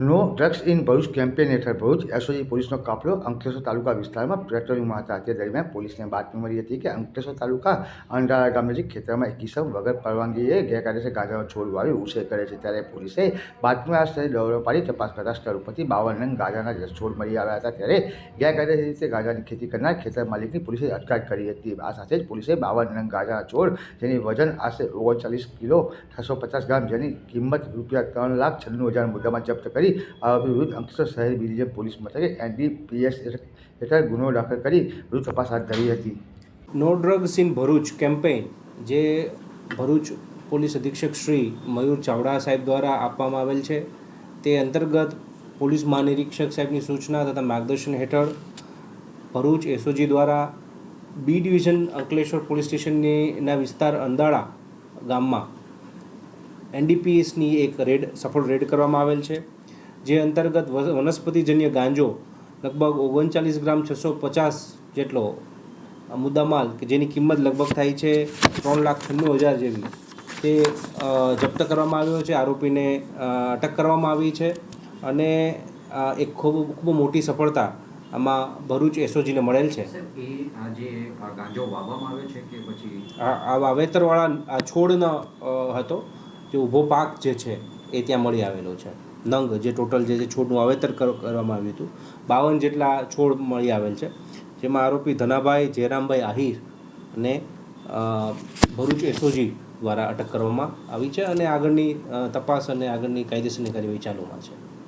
No drugs in Bharuch campaign હેઠળ Bharuch SOG પોલીસનો કાફલો અંકલેશ્વર તાલુકા વિસ્તારમાં પેટ્રોલિંગમાં હતા તે દરમિયાન પોલીસને બાતમી મળી હતી કે અંકલેશ્વર તાલુકા અંડાળા ગામ નજીક ખેતરમાં એક કિસમ વગર પરવાનગીએ ગેરકાયદેસર ગાંજાનો છોડ વાવી ઉછેર કરે છે ત્યારે પોલીસે બાતમીના સ્થળે દોરો પાડી તપાસ કરતા સ્થળ ઉપરથી બાવન નંગ ગાંજાના છોડ મળી આવ્યા હતા ત્યારે ગેરકાયદેસર રીતે ગાંજાની ખેતી કરનાર ખેતર માલિકની પોલીસે અટકાયત કરી હતી આ સાથે જ પોલીસે બાવન નંગ ગાંજાના છોડ જેની વજન આશરે ઓગણચાલીસ કિલો છસો પચાસ ગ્રામ જેની કિંમત રૂપિયા ત્રણ લાખ છન્નું હજાર મુદ્દામાં જપ્ત કરી આરોપી વિરુદ્ધ અંકલેશ્વર શહેર બીજી પોલીસ મથકે એનડીપીએસ હેઠળ ગુનો દાખલ કરી વધુ તપાસ હાથ ધરી હતી. No drugs in Bharuch campaign, જે ભરૂચ પોલીસ અધિક્ષક શ્રી મયુર ચાવડા સાહેબ દ્વારા આપવામાં આવેલ છે. તે અંતર્ગત પોલીસ મહાનિરીક્ષક સાહેબની સૂચના તથા માર્ગદર્શન હેઠળ ભરૂચ એસઓજી દ્વારા બી ડિવિઝન અંકલેશ્વર પોલીસ સ્ટેશનના વિસ્તાર અંદાળા ગામમાં એનડીપીએસની એક રેડ સફળ રેડ કરવામાં આવેલ છે. જે અંતર્ગત વનસ્પતિજન્ય ગાંજો લગભગ ઓગણચાલીસ ગ્રામ છસો પચાસ જેટલો મુદ્દામાલ કે જેની કિંમત લગભગ થાય છે ત્રણ લાખ છન્નું હજાર જેવી તે જપ્ત કરવામાં આવ્યો છે આરોપીને અટક કરવામાં આવી છે અને એક ખૂબ ખૂબ મોટી સફળતા આમાં ભરૂચ એસઓજીને મળેલ છે. આ વાવેતરવાળા આ છોડનો હતો જે ઊભો પાક જે છે એ ત્યાં મળી આવેલો છે. નંગ જે ટોટલ જે છોડનું વાવેતર કર- કરવામાં આવ્યું હતું. બાવન જેટલા છોડ મળી આવેલ છે. જેમાં આરોપી ધનાભાઈ જયરામભાઈ આહિર અને ભરૂચ એસઓજી દ્વારા અટક કરવામાં આવી છે અને આગળની તપાસ અને આગળની કાયદેસરની કાર્યવાહી ચાલુમાં છે.